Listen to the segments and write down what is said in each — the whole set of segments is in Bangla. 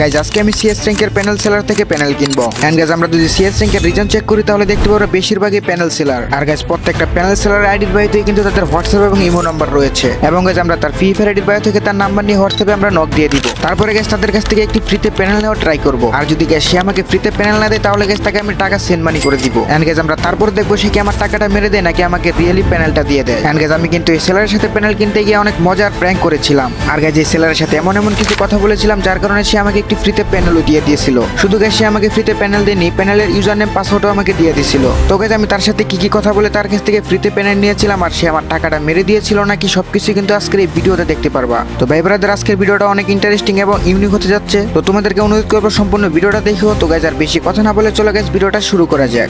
গাইজ আজকে আমি সিএস র্যাঙ্কের প্যানেল সেলার থেকে প্যানেল কিনবো। এন্ড গাইজ আমরা যদি সিএস র্যাঙ্কের রিজন চেক করি, তাহলে দেখতে পাবো বেশিরভাগই প্যানেল সেলার আর গাইজ প্রত্যেকটা প্যানেল সেলার আইডির বাড়িতে কিন্তু তাদের হোয়াটসঅ্যাপ এবং ইমো নাম্বার রয়েছে। এবং গাইজ আমরা তার ফ্রি ফায়ার আইডির বাড়ি থেকে তার নাম্বার নিয়ে হোয়াটসঅ্যাপে আমরা নক দিয়ে দিব। তারপরে গাইজ তাদের কাছ থেকে একটি ফ্রিতে প্যানেল নেওয়া ট্রাই করব। আর যদি গাইজ সে আমাকে ফ্রিতে প্যানেল না দেয়, তাহলে গাইজ তাকে আমি টাকা সেন্ড মানি করে দিব। এন্ড গাইজ আমরা তারপর দেখব সে কি আমার টাকাটা মেরে দেয়, নাকি আমাকে রিয়েলি প্যানেলটা দিয়ে দেয়। এন্ড গাইজ আমি কিন্তু এই সেলারের সাথে প্যানেল কিনতে গিয়ে অনেক মজার প্র্যাঙ্ক করেছিলাম। আর গাইজ এই সেলারের সাথে এমন এমন কিছু কথা বলেছিলাম, যার কারণে সে আমাকে একটি ফ্রিতে প্যানেলও দিয়ে দিয়েছিল শুধু গাইজ সে আমাকে ফ্রিতে প্যানেল দেয়নি প্যানেলের ইউজার নেম পাসওয়ার্ডও আমাকে দিয়ে দিয়েছিল তো গাইজ আমি তার সাথে কি কি কথা বলে তার কাছ থেকে ফ্রিতে প্যানেল নিয়েছিলাম আর সে আমার টাকাটা মেরে দিয়েছিল নাকি সবকিছু কিন্তু আজকের এই ভিডিওতে দেখতে পারবা তো ভাই ব্রাদার আজকের ভিডিওটা অনেক ইন্টারেস্টিং এবং ইউনিক হতে যাচ্ছে তো তোমাদেরকে অনুরোধ করবো সম্পূর্ণ ভিডিওটা দেখো তো গাইজ আর বেশি কথা না বলে চলো গাইজ ভিডিওটা শুরু করা যাক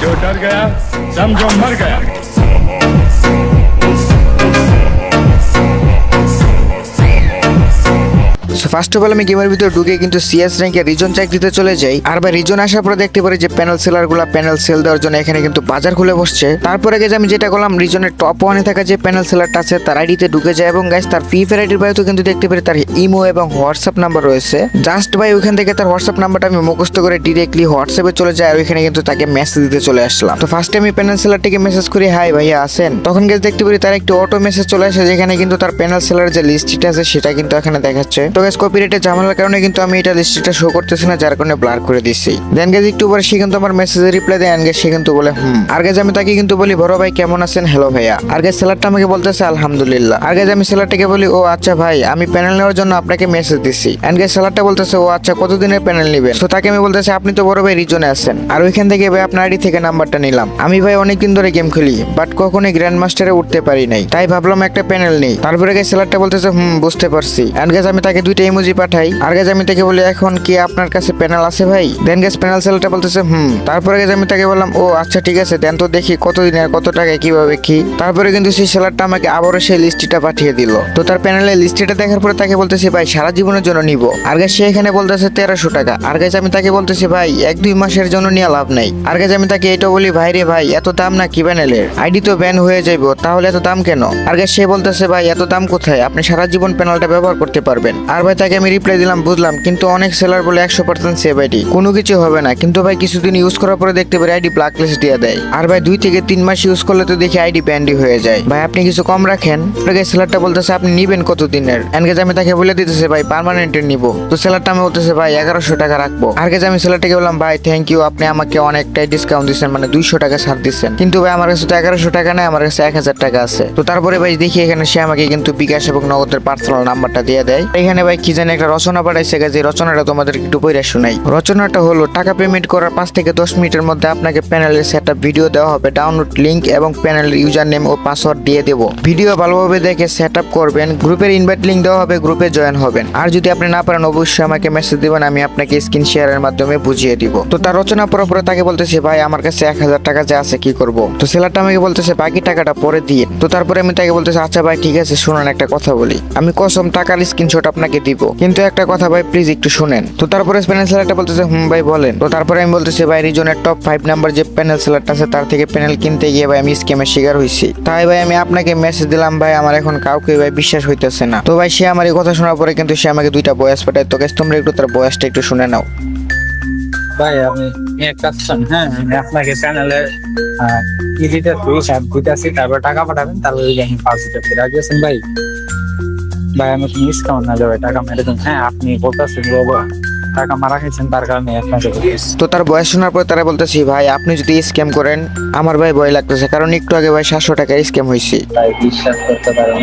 जो डर गया समझो मर गया সো ফার্স্ট অফ অল আমি গেমের ভিতরে ঢুকে কিন্তু সিএস র্যাঙ্কে রিজন চেক দিতে চলে যাই। আর ভাই রিজন আসার পরে দেখতে পারি যে প্যানেল সেলারগুলা প্যানেল সেল দেওয়ার জন্য এখানে কিন্তু বাজার খুলে বসছে। তারপরে গেছে আমি যেটা করলাম রিজনের টপ ওয়ানে থাকা যে প্যানেল সেলারটা আছে, তার আইডিতে ঢুকে যায় এবং গাইস তার ফ্রি ফায়ার আইডির বাইরেও কিন্তু দেখতে পারি তার ইমো এবং হোয়াটসঅ্যাপ নাম্বার রয়েছে। জাস্ট ভাই, ওইখান থেকে তার হোয়াটসঅ্যাপ নাম্বারটা আমি মুখস্থ করে ডিরেক্টলি হোয়াটসঅ্যাপে চলে যাই আর ওইখানে কিন্তু তাকে মেসেজ দিতে চলে আসলাম। তো ফার্স্টে আমি প্যানেল সেলারটিকে মেসেজ করি হাই ভাইয়া আসেন তখন গেছে দেখতে পারি তার একটি অটো মেসেজ চলে আসে, যেখানে কিন্তু তার প্যানেল সেলার যে লিস্টটা আছে, সেটা কিন্তু এখানে দেখাচ্ছে। তো গাইস কপিরাইটের ঝামেলার কারণে কিন্তু আমি এটা লিস্টটা শো করতেছি না, যার কারণে ব্লার করে দিছি। দেন গেছে একটু পরে সে কিন্তু আমার মেসেজে রিপ্লাই দেয় গেছে সে কিন্তু বলে, হুম। আর গেছে আমি তাকে কিন্তু বলি, বড় ভাই, কেমন আছেন? হ্যালো ভাইয়া। আর গেছে সেলারটা আমাকে বলতেছে, আলহামদুলিল্লাহ। আর গেছে আমি সেলারটাকে বলি, ও আচ্ছা ভাই, আমি প্যানেল নেওয়ার জন্য আপনাকে মেসেজ দিছি। এন্ড গেছে সেলারটা বলতেছে, ও আচ্ছা কতদিনের প্যানেল নেবেন? সো তাকে আমি বলতেছি, আপনি তো বড় ভাই রিজনে আছেন। আর ওইখান থেকে ভাই, আপনার আইডি থেকে নাম্বারটা নিলাম। আমি ভাই, অনেকদিন ধরে গেম খেলি বাট কখনোই গ্র্যান্ড মাস্টারে উঠতে পারি নাই। তাই ভাবলাম একটা প্যানেল নেই। তারপরে গেছে সেলারটা বলতেছে, হুম, বুঝতে পারছি। এন্ড গেছে আমি তাকে দুইটা ইমোজি পাঠাই। আর গেছে আমি তাকে বলি, এখন কি আপনার কাছে প্যানেল আছে ভাই? দেন গেছে প্যানেল সেলারটা বলতেছে, হুম। তারপরে গেছে আমি তাকে বললাম, ও আচ্ছা ঠিক আছে, দেন তো দেখি কতদিনের কত টাকায় কীভাবে কি। তারপরে কিন্তু সেই সেলারটা আমাকে আবারও সেই লিস্টটা পাঠিয়ে দিল। তো তার প্যানেলের লিস্টটা দেখার পরে তাকে বলতেছি, ভাই, সারা জীবনের জন্য নিব। আর গেছে সে এখানে বলতেছে, তেরোশো টাকা। আর গেছে আমি তাকে বলতেছি, ভাই, এক দুই মাসের জন্য নিয়ে লাভ নাই। আর গেছে আমি তাকে এটা বলি, ভাই রে ভাই, এত দাম না কি প্যানেলের আইডি তো ব্যান হয়ে যাইবো, তাহলে এত দাম কেন? আর গেছে সে বলতেছে, ভাই, এত দাম কোথায়? আপনি সারা জীবন প্যানেলটা ব্যবহার করতে পারবেন। আর ভাই, তাকে আমি রিপ্লাই দিলাম, বুঝলাম। কিন্তু অনেক সেলার বলে একশো পার্সেন্ট সেভ আইডি কোনো কিছু হবে না। কিন্তু ভাই, কিছুদিন ইউজ করার পরে দেখতে পারি আইডি ব্ল্যাক লিস্ট দিয়ে দেয়। আর ভাই, দুই থেকে তিন মাস ইউজ করলে তো দেখি আইডি ব্যান্ডি হয়ে যায়। ভাই, আপনি কিছু কম রাখেন। সেলারটা বলতেছে, আপনি নিবেন কত দিনের এনগেজ আমি তাকে বলে দিতেছে, ভাই পার্মানেন্টের নিব। তো সেলারটা আমি বলতেছে, ভাই, এগারোশো টাকা রাখব। আর গেছে আমি সেলারটাকে বললাম, ভাই থ্যাংক ইউ আপনি আমাকে অনেকটাই ডিসকাউন্ট দিচ্ছেন মানে দুইশো টাকা ছাড় দিচ্ছেন কিন্তু ভাই, আমার কাছে তো এগারোশো টাকা নেই, আমার কাছে এক হাজার টাকা আছে। তো তারপরে ভাই, দেখি এখানে সে আমাকে কিন্তু বিকাশ এবং নগদের পার্সোনাল নাম্বারটা দিয়ে দেয়। এখানে ভাই কি জানি একটা রচনা পাঠাইছে গেছে রচনাটা তোমাদের একটু পড়ে শোনাই। রচনাটা হলো, টাকা পেমেন্ট করার পাঁচ থেকে দশ মিনিটের মধ্যে আপনাকে প্যানেলের সেট ভিডিও দেওয়া হবে। ডাউনলোড লিঙ্ক এবং প্যানেলের ইউজার নেম ও পাসওয়ার্ড দিয়ে দেবো। ভিডিও ভালোভাবে দেখে সেট করবেন, গ্রুপের ইনভাইট লিঙ্ক দেওয়া হবে, গ্রুপে জয়েন হবেন। আর যদি আপনি না পারেন, অবশ্যই আমাকে মেসেজ দিবেন, আমি আপনাকে স্ক্রিন শেয়ারের মাধ্যমে বুঝিয়ে দিব। তো তার রচনা পড়ার পরে তাকে বলতেছে, ভাই, আমার কাছে এক হাজার টাকা যে আছে, কি করব? তো সেলারটা আমাকে বলতেছে, বাকি টাকাটা পরে দিয়ে। তো তারপরে আমি তাকে বলতেছি আচ্ছা ভাই, ঠিক আছে, শুনুন, একটা কথা বলি। আমি কসম টাকার স্ক্রিনশট আপনাকে দিব। কিন্তু একটা কথা ভাই প্লিজ একটু শুনেন। তো তারপরে প্যানেল সেলারটা বলতেছে, হুম ভাই, বলেন। তো তারপরে আমি বলতেছি, ভাই রিজনের টপ ফাইভ নাম্বার যে প্যানেল সেলারটা আছে, তার থেকে প্যানেল কিনতে গিয়ে ভাই, আমি স্ক্যামের শিকার হয়েছি তাই ভাই, আমি আপনাকে মেসেজ দিলাম, ভাই, আমার এখন কাউকে ভাই বিশ্বাস হইতেছে না। তো ভাই, সে আমার এই কথা শোনার পরে কিন্তু সে আমাকে দুইটা বয়স পাঠায়। তো তোমরা একটু তার বয়সটা একটু শুনে নাও। ভাই, আমি এক কাজ হ্যাঁ আপনাকে চ্যানেলে কি দিতে হিসাব দিতেছি তারপর টাকা পাঠাবেন তাহলে আমি পাঁচ দিতে রাজি আছেন ভাই ভাই আমি তো ডিসকাউন্ট না যাবে টাকা মেরে দেন হ্যাঁ আপনি বলতেছেন বাবা টাকা মারা খেয়েছেন তার কারণে আপনাকে তো তার বয়স শোনার পর তারা বলতেছি ভাই আপনি যদি স্ক্যাম করেন আমার ভাই ভয় লাগতেছে। কারণ একটু আগে ভাই সাতশো টাকার স্ক্যাম হয়েছে। তাই বিশ্বাস করতে পারেন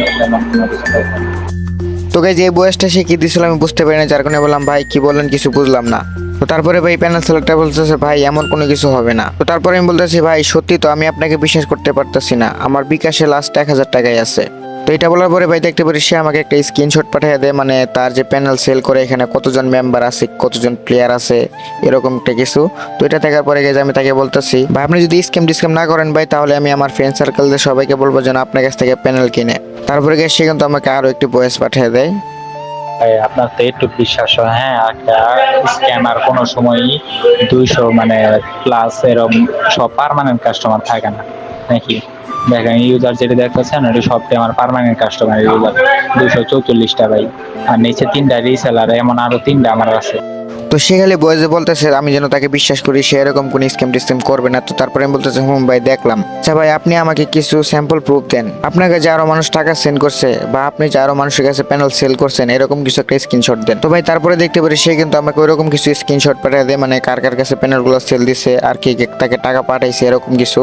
তো গাই যে বয়সটা সে কি দিছিল আমি বুঝতে পারি না যার কারণে বললাম ভাই কি বলেন কিছু বুঝলাম না। তো তারপরে ভাই প্যানেল সেলেক্টটা বলতেছে ভাই এমন কোনো কিছু হবে না। তো তারপরে আমি বলতেছি ভাই সত্যি তো আমি আপনাকে বিশ্বাস করতে পারতেছি না। আমার বিকাশে লাস্ট এক হাজার টাকাই আছে। তো এটা বলার পরে ভাই দেখতে পারি সে আমাকে একটা স্ক্রিনশট পাঠিয়ে দেয় মানে তার যে প্যানেল সেল করে এখানে কতজন মেম্বার আছে, কতজন প্লেয়ার আছে, এরকম একটা কিছু। তো এটা দেখার পরে গেছে আমি তাকে বলতেছি, ভাই, আপনি যদি স্ক্যাম ডিসক্যাম না করেন ভাই, তাহলে আমি আমার ফ্রেন্ড সার্কেলদের সবাইকে বলব যেন আপনার কাছ থেকে প্যানেল কিনে। তারপরে গিয়ে সে কিন্তু আমাকে আরও একটি বয়স পাঠিয়ে দেয়। আপনার তো একটু বিশ্বাস হয় হ্যাঁ একটা স্ক্যামার কোনো সময়ই দুইশো মানে প্লাস এরকম সব পার্মানেন্ট কাস্টমার থাকে না, নাকি? দেখেন ইউজার যেটা দেখতেছেন ওটা সবটাই আমার পার্মানেন্ট কাস্টমার ইউজার দুশো চৌচল্লিশটা ভাই। আর নিচে তিনটা রিসেলার এমন আরও তিনটা আমার আছে। তো সে খালি বয়েজে বলতেছে, আমি যেন তাকে বিশ্বাস করি, সে এরকম কোনো স্ক্যাম টিস্ক্যাম করবে না। তো তারপরে আমি বলতেছে, হুম ভাই, দেখলাম। আচ্ছা ভাই, আপনি আমাকে কিছু স্যাম্পল প্রুফ দেন। আপনার কাছে আরও মানুষ টাকা সেন্ড করছে বা আপনি যে আরও মানুষের কাছে প্যানেল সেল করছেন, এরকম কিছু একটা স্ক্রিনশট দেন। তো ভাই, তারপরে দেখতে পারি সে কিন্তু আমাকে ওইরকম কিছু স্ক্রিনশট পাঠিয়ে দেয় মানে কার কার কাছে প্যানেলগুলো সেল দিছে, আর কি তাকে টাকা পাঠাইছে, এরকম কিছু।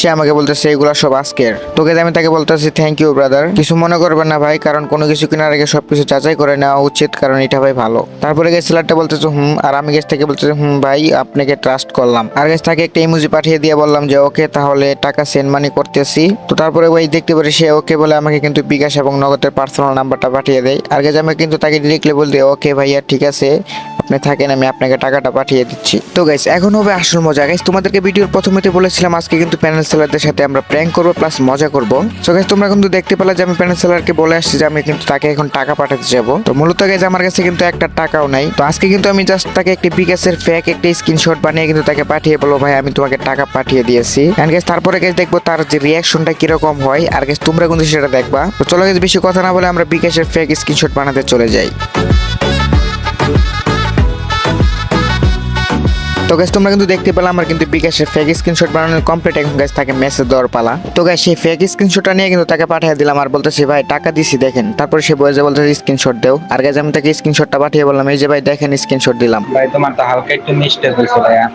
সে আমাকে বলতেছে, এগুলো সব আজকের। তোকে আমি তাকে বলতেছি থ্যাংক ইউ ব্রাদার কিছু মনে করবেন না ভাই, কারণ কোনো কিছু কেনার আগে সবকিছু যাচাই করে নেওয়া উচিত, কারণ এটা ভাই ভালো। তারপরে গেছে ছেলেটা বলতেছে, হুম আর আমি গেছ থেকে বলতে হুম, ভাই, আপনাকে ট্রাস্ট করলাম। আর গেছ তাকে একটা ইমোজি পাঠিয়ে দিয়ে বললাম যে, ওকে, তাহলে টাকা সেন্ড মানি করতেছি। তো তারপরে ওই দেখতে পারি সে ওকে বলে আমাকে কিন্তু বিকাশ এবং নগদের পার্সোনাল নাম্বারটা পাঠিয়ে দেয়। আর গেছে আমি কিন্তু তাকে ডিরেক্টলি বলতে, ওকে, ভাইয়া, ঠিক আছে। আপনি থাকেন, আমি আপনাকে টাকাটা পাঠিয়ে দিচ্ছি। তো গাইস এখন হবে আসল মজা। গাইস তোমাদেরকে ভিডিওর প্রথমেতে বলেছিলাম, আজকে কিন্তু প্যানেল সেলারদের সাথে আমরা প্র্যাঙ্ক করব প্লাস মজা করব। সো গাইস তোমরা কিন্তু দেখতে পেলে যে আমি প্যানেল সেলারকে বলে আসছি যে আমি কিন্তু তাকে এখন টাকা পাঠাতে যাব। তো মূলত গাইস আমার কাছে কিন্তু একটা টাকাও নাই। তো আজকে কিন্তু আমি জাস্ট তাকে একটি বিকাশের ফেক একটা স্ক্রিনশট বানিয়ে কিন্তু তাকে পাঠিয়ে বলব, ভাই, আমি তোমাকে টাকা পাঠিয়ে দিয়েছি। এন্ড গাইস তারপরে গাইস দেখব তার যে রিয়াকশনটা কীরকম হয়। আর গাইস তোমরা কিন্তু সেটা দেখবা। তো চলো গাইস বেশি কথা না বলে আমরা বিকাশের ফেক স্ক্রিনশট বানাতে চলে যাই। তো গাইস তোমরা কিন্তু দেখতে পেলাম আমার কিন্তু বিকাশের ফেক স্ক্রিনশট বানানোর কমপ্লিট এখন গাইস তাকে মেসেজ দেওয়ার পালা তো গাইস সেই ফেক স্ক্রিনশটটা নিয়ে কিন্তু তাকে পাঠিয়ে দিলাম আর বলতেছি ভাই টাকা দিছি দেখেন তারপরে সে বয়ে বলতেছে স্ক্রিনশট দেও আর গাইস আমি তাকে স্ক্রিনশটটা পাঠিয়ে বললাম এই যে ভাই দেখেন স্ক্রিনশট দিলাম ভাই তোমার তো হালকা একটু মিস্টেক হয়েছে ভাইয়া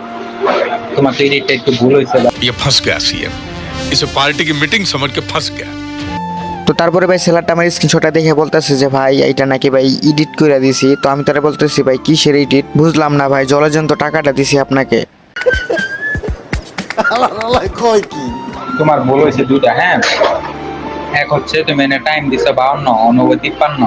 তোমার তো এডিটটা একটু ভুল হয়েছে ভাই। ये फंस गया सीएम इसे पार्टी की मीटिंग समझ के फंस गया তো তারপরে ভাই সেলারটা আমার স্ক্রিনশটটা দেখে বলতেছে যে ভাই এটা নাকি ভাই এডিট করে দিছি। তো আমি তারা বলতেছি ভাই কিসের এডিট বুঝলাম না ভাই জলজন্ত টাকাটা দিছি আপনাকে। তোমার ভুল হয়েছে দুটা হ্যাঁ? এক হচ্ছে তুমি এনে টাইম দিছো বাউন্ন অনব্বই তিপ্পান্ন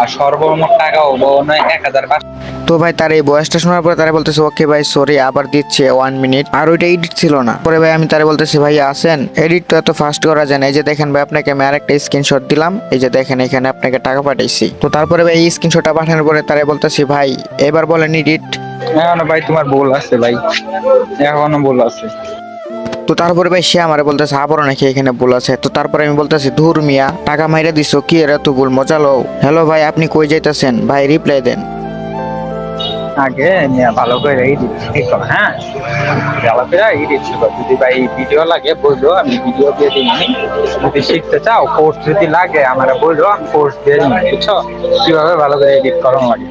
আর সর্বমোট টাকা হব নয় এক হাজার পাঁচশো তো ভাই তার এই বয়সটা শোনার পরে তারা বলতেছে ওকে ভাই সরি আবার দিচ্ছে ওয়ান মিনিট আর ওইটা এডিট ছিল না। পরে ভাই আমি তারা বলতেছি ভাই আসেন। এডিট তো এত ফাস্ট করা যায় না। এই যে দেখেন ভাই আপনাকে আমি আরেকটা স্ক্রিনশট দিলাম। এই যে দেখেন এখানে আপনাকে টাকা পাঠাইছি। তো তারপরে ভাই এই স্ক্রিনশটটা পাঠানোর পরে তারা বলতেছি ভাই এবার বলেন এডিট এখনও ভাই তোমার ভুল আছে ভাই। এখনও ভুল আছে। তো তারপরে ভাই সে আমার বলতেছে, আবারও নাকি এখানে ভুল আছে। তো তারপরে আমি বলতেছি, ধুর মিয়া, টাকা মাইরা দিছো, কি এরা তো ভুল? মজা লো হ্যালো ভাই, আপনি কই যাইতেছেন? ভাই রিপ্লাই দেন। আগে ভালো করে এডিট করো হ্যাঁ? ভালো করে এডিট শিখো যদি ভাই ভিডিও লাগে, বলল, আমি ভিডিও দিয়ে দিই যদি শিখতে চাও কোর্স যদি লাগে, আমার বলল, আমি কোর্স দিয়ে দিই, বুঝছ? কীভাবে ভালো করে এডিট করানো লাগে।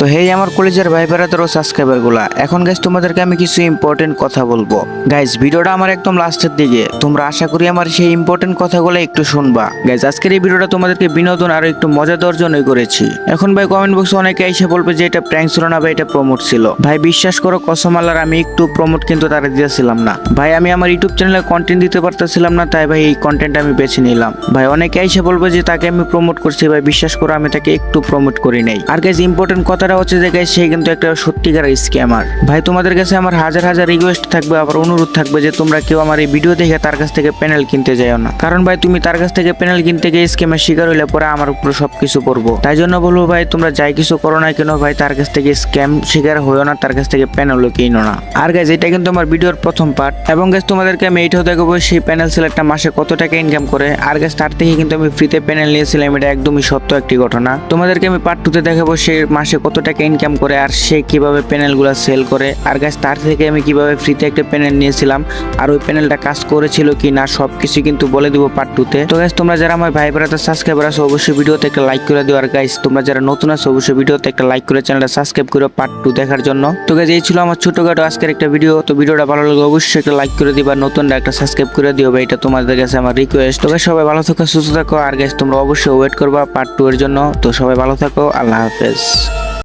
তো হেই আমার কলেজের ভাই বেড়াতেরও সাবস্ক্রাইবারগুলা এখন গাইজ তোমাদেরকে আমি কিছু ইম্পর্টেন্ট কথা বলব। গাইজ ভিডিওটা আমার একদম লাস্টের দিকে। তোমরা আশা করি আমার সেই ইম্পর্টেন্ট কথাগুলো একটু শুনবা। গাইজ আজকের এই ভিডিওটা তোমাদেরকে বিনোদন আর একটু মজা দেওয়ার জন্যই করেছি। এখন ভাই কমেন্ট বক্সে অনেকে এসে বলবে যে এটা প্র্যাঙ্ক ছিল না, ভাই এটা প্রমোট ছিল। ভাই, বিশ্বাস করো, কসম আল্লাহর আমি একটু প্রমোট কিন্তু তারা দিয়েছিলাম না। ভাই, আমি আমার ইউটিউব চ্যানেলে কন্টেন্ট দিতে পারতেছিলাম না, তাই ভাই এই কন্টেন্ট আমি বেছে নিলাম। ভাই, অনেকে এসে বলবে যে তাকে আমি প্রমোট করছি, ভাই, বিশ্বাস করো, আমি তাকে একটু প্রমোট করি নাই। আর গাইজ ইম্পর্টেন্ট কথাটা হচ্ছে গাইজ সে কিন্তু একটা সত্যিকার স্ক্যামার ভাই, তোমাদের কাছে আমার হাজার হাজার রিকোয়েস্ট থাকবে, আবার অনুরোধ থাকবে যে, তোমরা কেউ আমার এই ভিডিও দেখে তার কাছ থেকে প্যানেল কিনতে যাও না। কারণ ভাই, তুমি তার কাছ থেকে প্যানেল কিনতে গিয়ে স্ক্যামের শিকার হইলে পরে আমার উপর সবকিছু পড়ব। তাই জন্য বলব ভাই, তোমরা যাই কিছু করো না কেন, ভাই, তার কাছ থেকে স্ক্যাম শিকার হইও না, তার কাছ থেকে প্যানেলও কিনো না। আর গাইজ এটা কিন্তু আমার ভিডিওর প্রথম পার্ট এবং গাইজ তোমাদেরকে আমি এইটাও দেখাবো, সেই প্যানেল সেলেক্টটা মাসে কত টাকা ইনকাম করে। আর গাইজ তার থেকে কিন্তু আমি ফ্রিতে প্যানেল নিয়েছিলাম, এটা একদমই সত্য একটি ঘটনা। তোমাদেরকে আমি পার্ট টুতে দেখাবো, সে মাসে কত টাকা ইনকাম করে আর সে কীভাবে প্যানেলগুলো সেল করে? আর গাইজ তার থেকে আমি কীভাবে ফ্রিতে একটা প্যানেল নিয়েছিলাম? আর ওই প্যানেলটা কাজ করেছিল কি না সব কিছু কিন্তু বলে দিব পার্ট টুতে তো। গাইজ তোমরা যারা আমার ভাই বেড়াতে সাবস্ক্রাইবার আছো, অবশ্যই ভিডিওতে একটা লাইক করে দিও। আর গাইজ তোমরা যারা নতুন আছো, অবশ্যই ভিডিওতে একটা লাইক করে চ্যানেলটা সাবস্ক্রাইব করে পার্ট টু দেখার জন্য। তো গাইজ এই ছিল আমার ছোটখাটো আজকের একটা ভিডিও তো ভিডিওটা ভালো লাগলে অবশ্যই একটা লাইক করে দিবা নতুন একটা সাবস্ক্রাইব করে দিও ভাই, এটা তোমাদের কাছে আমার রিকোয়েস্ট তো সবাই ভালো থাকো, সুস্থ থাকো। আর গাইজ তোমরা অবশ্যই ওয়েট করবা পার্ট টু এর জন্য। তো সবাই ভালো থাকো, আল্লাহ হাফেজ।